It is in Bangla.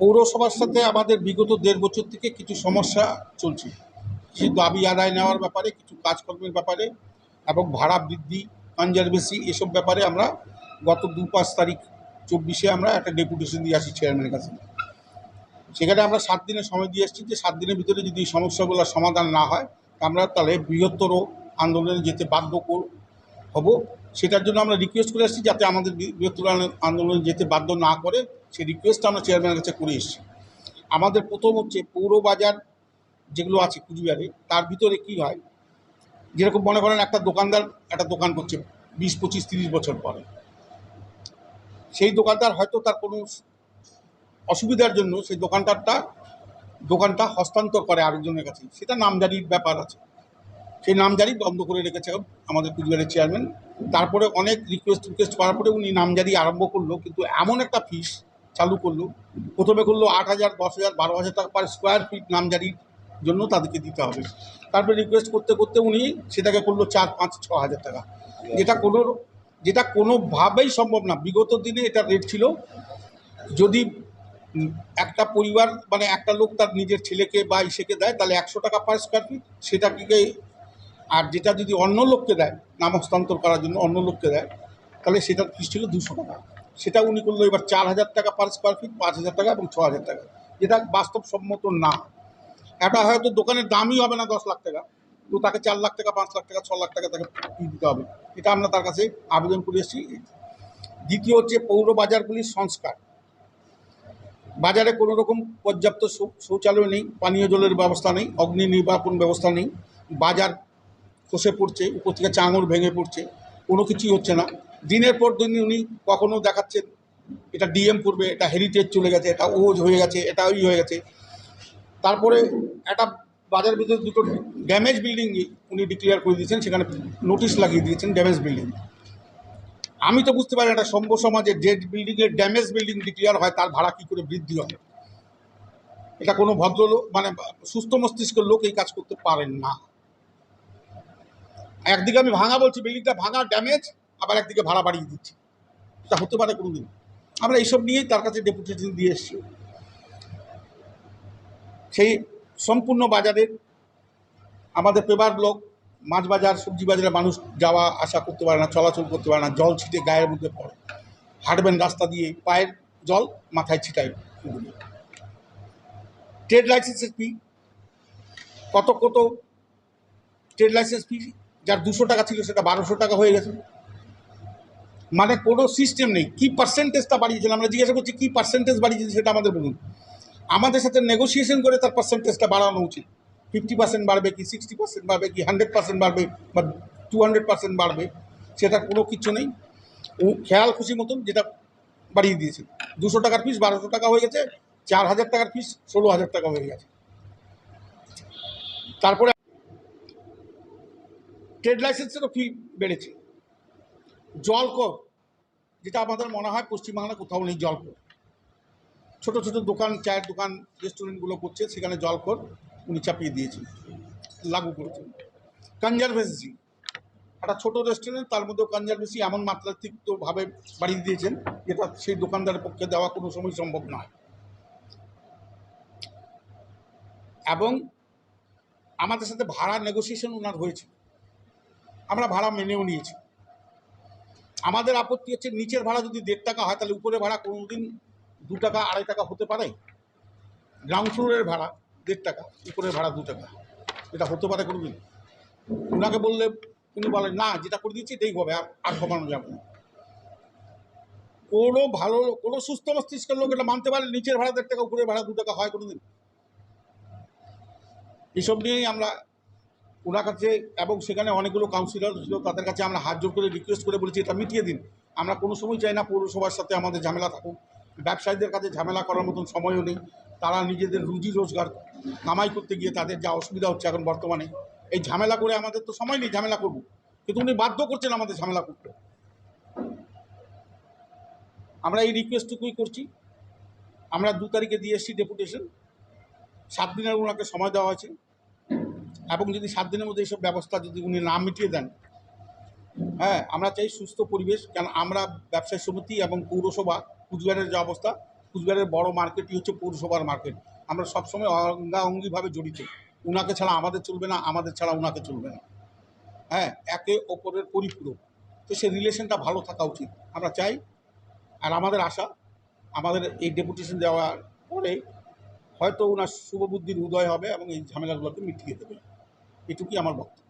পৌরসভার সাথে আমাদের বিগত দেড় বছর থেকে কিছু সমস্যা চলছে। কিছু দাবি আদায় নেওয়ার ব্যাপারে, কিছু কাজকর্মের ব্যাপারে এবং ভাড়া বৃদ্ধি কনজারভেসি এসব ব্যাপারে আমরা গত দু পাঁচ তারিখ চব্বিশে আমরা একটা ডেপুটেশন দিয়ে আসি চেয়ারম্যানের কাছে। সেখানে আমরা সাত দিনের সময় দিয়ে এসেছি যে সাত দিনের ভিতরে যদি এই সমস্যাগুলোর সমাধান না হয় আমরা তাহলে বৃহত্তর আন্দোলনে যেতে বাধ্য হব। সেটার জন্য আমরা রিকোয়েস্ট করে এসেছি যাতে আমাদের বৃহত্তর আন- আন্দোলনে যেতে বাধ্য না করে সেই রিকোয়েস্ট আমরা চেয়ারম্যানের কাছে করে এসেছি। আমাদের প্রথম হচ্ছে পৌর বাজার যেগুলো আছে কুচবিহারে, তার ভিতরে কি হয়? যেরকম মনে করেন একটা দোকানদার একটা দোকান করছে বিশ, পঁচিশ, তিরিশ বছর পরে। সেই দোকানদার হয়তো তার কোনো অসুবিধার জন্য সেই দোকানদারটা দোকানটা হস্তান্তর করে আরেকজনের কাছে। সেটা নামজারির ব্যাপার আছে। সেই নামজারি বন্ধ করে রেখেছে আমাদের কুচবিহারের চেয়ারম্যান তারপরে অনেক রিকোয়েস্ট রিকোয়েস্ট করার পরে উনি নামজারি আরম্ভ করল, কিন্তু এমন একটা ফিস চালু করল। প্রথমে করল আট হাজার, দশ হাজার, বারো হাজার টাকা পার স্কোয়ার ফিট নামজারির জন্য তাদেরকে দিতে হবে। তারপরে রিকোয়েস্ট করতে করতে উনি সেটাকে করল চার, পাঁচ, ছ হাজার টাকা। যেটা কোনো, যেটা কোনোভাবেই সম্ভব না। বিগত দিনে এটা রেট ছিল। যদি একটা পরিবার মানে একটা লোক তার নিজের ছেলেকে বা ইসেকে দেয়, তাহলে একশো টাকা পার স্কোয়ার ফিট সেটাকে আর যেটা যদি অন্য লোককে দেয়, নাম হস্তান্তর করার জন্য অন্য লোককে দেয়, তাহলে সেটার ফিস ছিল দুশো টাকা। সেটা উনি করল এবার চার হাজার টাকা পার স্কোয়ার ফিট পাঁচ হাজার টাকা এবং ছ হাজার টাকা। যেটা বাস্তবসম্মত না। এটা হয়তো দোকানের দামই হবে না দশ লাখ টাকা। তো তাকে চার লাখ টাকা, পাঁচ লাখ টাকা, ছ লাখ টাকা তাকে দিতে হবে। এটা আমরা তার কাছে আবেদন করে এসেছি। দ্বিতীয় হচ্ছে পৌর বাজারগুলির সংস্কার। বাজারে কোনো রকম পর্যাপ্ত শৌচালয় নেই, পানীয় জলের ব্যবস্থা নেই, অগ্নি নির্বাপন ব্যবস্থা নেই। বাজার খসে পড়ছে, উপর থেকে চাঙর ভেঙে পড়ছে, কোনো কিছুই হচ্ছে না। দিনের পর দিন উনি কখনো দেখাচ্ছেন, এটা ডিএম করবে, এটা হেরিটেজ চলে গেছে, এটা ওজ হয়ে গেছে, এটা ওই হয়ে গেছে। তারপরে একটা বাজার ভিতরে দুটো ড্যামেজ বিল্ডিং উনি ডিক্লেয়ার করে দিয়েছেন, সেখানে নোটিশ লাগিয়ে দিয়েছেন ড্যামেজ বিল্ডিং আমি তো বুঝতে পারি একটা সভ্য সমাজে যে বিল্ডিংয়ের ড্যামেজ বিল্ডিং ডিক্লেয়ার হয়, তার ভাড়া কী করে বৃদ্ধি হয়? এটা কোনো ভদ্রলোক মানে সুস্থ মস্তিষ্কের লোক এই কাজ করতে পারেন না। একদিকে আমি ভাঙা বলছি বিল্ডিংটা ভাঙা ড্যামেজ আবার একদিকে ভাড়া বাড়িয়ে দিচ্ছি। এটা হতে পারে কোনোদিন। আমরা এইসব নিয়েই তার কাছে ডেপুটেশন দিয়ে এসেছি। সেই সম্পূর্ণ বাজারের আমাদের পেপার ব্লক, মাছ বাজার, সবজি বাজারে মানুষ যাওয়া, আসা করতে পারে না, চলাচল করতে পারে না, জল ছিটে গায়ের মধ্যে পড়ে। হাঁটবেন রাস্তা দিয়ে পায়ের জল মাথায় ছিটায় ট্রেড লাইসেন্সের ফি কত কত ট্রেড লাইসেন্স ফি যার দুশো টাকা ছিল সেটা বারোশো টাকা হয়ে গেছে। মানে কোনো সিস্টেম নেই। কী পার্সেন্টেজটা বাড়িয়েছেন আমরা জিজ্ঞাসা করছি, কী পার্সেন্টেজ বাড়িয়েছেন সেটা আমাদের বলুন। আমাদের সাথে নেগোসিয়েশন করে তার পার্সেন্টেজটা বাড়ানো উচিত। ফিফটি পার্সেন্ট বাড়বে কি সিক্সটি পার্সেন্ট বাড়বে কি হান্ড্রেড পার্সেন্ট বাড়বে বা টু হান্ড্রেড পার্সেন্ট বাড়বে, সেটা কোনো কিছু নেই। ও খেয়াল খুশি মতন যেটা বাড়িয়ে দিয়েছে। দুশো টাকার ফিস বারোশো টাকা হয়ে গেছে, চার হাজার টাকার ফিস ষোলো হাজার টাকা হয়ে গেছে। তারপরে ট্রেড লাইসেন্সেরও ফি বেড়েছে। জলকর যেটা আমাদের মনে হয় পশ্চিমবাংলা কোথাও নেই জলকর ছোট ছোট দোকান, চায়ের দোকান, রেস্টুরেন্টগুলো করছে, সেখানে জলকর উনি চাপিয়ে দিয়েছেন, লাগু করেছেন। কনজারভেন্সি একটা ছোট রেস্টুরেন্ট তার মধ্যেও কনজারভেন্সি এমন মাত্রাতিরিক্তভাবে বাড়িয়ে দিয়েছেন, যেটা সেই দোকানদারের পক্ষে দেওয়া কোনো সময় সম্ভব নয়। এবং আমাদের সাথে ভাড়া নেগোসিয়েশন ওনার হয়েছে। আমরা ভাড়া মেনেও নিয়েছি। আমাদের আপত্তি হচ্ছে নিচের ভাড়া যদি দেড় টাকা হয়, তাহলে উপরে ভাড়া কোনো দিন দু টাকা, আড়াই টাকা হতে পারে। গ্রাউন্ড ফ্লোরের ভাড়া দেড় টাকা, উপরের ভাড়া দু টাকা। এটা হতে পারে কোনো দিন ওনাকে বললে উনি বলেন না, যেটা করে দিচ্ছি এটাই হবে, আর কমানো যাবে না। কোনো ভালো, কোনো সুস্থ মস্তিষ্কের লোক এটা মানতে পারে নিচের ভাড়া দেড় টাকা, উপরের ভাড়া দু টাকা হয় কোনো দিন এসব নিয়েই আমরা ওনার কাছে এবং সেখানে অনেকগুলো কাউন্সিলর ছিল, তাদের কাছে আমরা হাত জোর করে রিকোয়েস্ট করে বলেছি, এটা মিটিয়ে দিন। আমরা কোনো সময় চাই না পৌরসভার সাথে আমাদের ঝামেলা থাকুক। ব্যবসায়ীদের কাছে ঝামেলা করার মতন সময়ও নেই। তারা নিজেদের রুজি রোজগার কামাই করতে গিয়ে তাদের যা অসুবিধা হচ্ছে এখন বর্তমানে, এই ঝামেলা করে আমাদের তো সময় নেই ঝামেলা করব। কিন্তু উনি বাধ্য করছেন আমাদের ঝামেলা করতে। আমরা এই রিকোয়েস্টটুকুই করছি। আমরা দু তারিখে দিয়ে এসেছি ডেপুটেশন সাত দিনের ওনাকে সময় দেওয়া হয়েছে। এবং যদি সাত দিনের মধ্যে এইসব ব্যবস্থা যদি উনি না মিটিয়ে দেন হ্যাঁ আমরা চাই সুস্থ পরিবেশ, কেন আমরা ব্যবসায়ী সমিতি এবং পৌরসভা, কুচবিহারের যে অবস্থা, কুচবিহারের বড় মার্কেটই হচ্ছে পৌরসভার মার্কেট। আমরা সবসময় অঙ্গাঅঙ্গিভাবে জড়িত। উনাকে ছাড়া আমাদের চলবে না, আমাদের ছাড়া উনাকে চলবে না। হ্যাঁ একে ওপরের পরিপূরক। তো সেই রিলেশনটা ভালো থাকা উচিত। আমরা চাই, আর আমাদের আশা, আমাদের এই ডেপুটেশন দেওয়ার পরে হয়তো ওনার শুভবুদ্ধির উদয় হবে এবং এই ঝামেলাগুলোকে মিটিয়ে দেবে। এটুকুই আমার বক্তব্য।